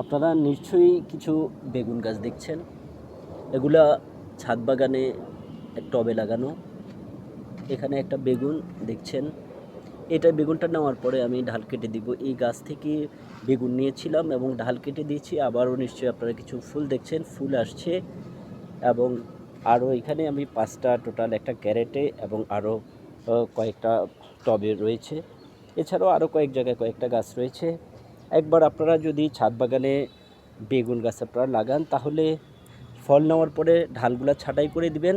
আপনারা নিশ্চয়ই কিছু বেগুন গাছ দেখছেন। এগুলা ছাদ বাগানে টবে লাগানো। এখানে একটা বেগুন দেখছেন। এটা বেগুনটা নেওয়ার পরে আমি ঢাল কেটে দিব। এই গাছ থেকে বেগুন নিয়েছিলাম এবং ঢাল কেটে দিয়েছি। আবারও নিশ্চয়ই আপনারা কিছু ফুল দেখছেন, ফুল আসছে এবং আরও এখানে আমি পাঁচটা টোটাল একটা ক্যারেটে এবং আরও কয়েকটা টবে রয়েছে। এছাড়াও আরও কয়েক জায়গায় কয়েকটা গাছ রয়েছে। একবার আপনারা যদি ছাদ বাগানে বেগুন গাছ আপনারা লাগান, তাহলে ফল নেওয়ার পরে ঢালগুলা ছাঁটাই করে দিবেন।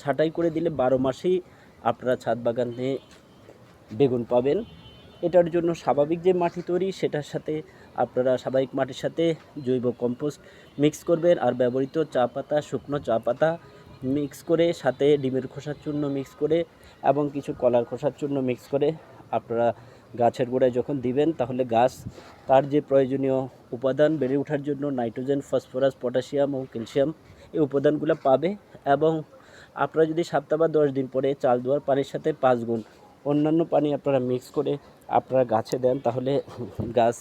ছাঁটাই করে দিলে বারো মাসেই আপনারা ছাদ বাগানে বেগুন পাবেন। এটার জন্য স্বাভাবিক যে মাটি তৈরি, সেটার সাথে আপনারা স্বাভাবিক মাটির সাথে জৈব কম্পোস্ট মিক্স করবেন আর ব্যবহৃত চা পাতা, শুকনো চা পাতা মিক্স করে, সাথে ডিমের খোসার চূর্ণ মিক্স করে এবং কিছু কলার খোসার চূর্ণ মিক্স করে আপনারা গাছের গোড়ায় যখন দিবেন, তাহলে গাছ তার যে প্রয়োজনীয় উপাদান বেড়ে ওঠার জন্য নাইট্রোজেন, ফসফরাস, পটাশিয়াম ও ক্যালসিয়াম এই উপাদানগুলো পাবে এবং আপনারা যদি সপ্তাহ বা দশ দিন পরে চাল দেওয়ার পানির সাথে পাঁচ গুণ অন্যান্য পানি আপনারা মিক্স করে আপনারা গাছে দেন, তাহলে গাছ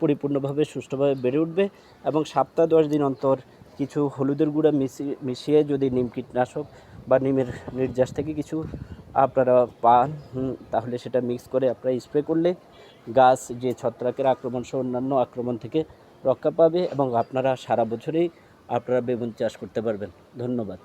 পরিপূর্ণভাবে, সুষ্ঠুভাবে বেড়ে উঠবে এবং সপ্তাহ দশ দিন অন্তর কিছু হলুদের গুঁড়া মিশিয়ে মিশিয়ে যদি নিম কীটনাশক বা নিমের নির্যাস থেকে কিছু আপনারা পান তাহলে সেটা মিক্স করে আপনারা স্প্রে করলে গাছ যে ছত্রাকের আক্রমণ সহ অন্যান্য আক্রমণ থেকে রক্ষা পাবে এবং আপনারা সারা বছরেই আপনারা বেগুন চাষ করতে পারবেন। ধন্যবাদ।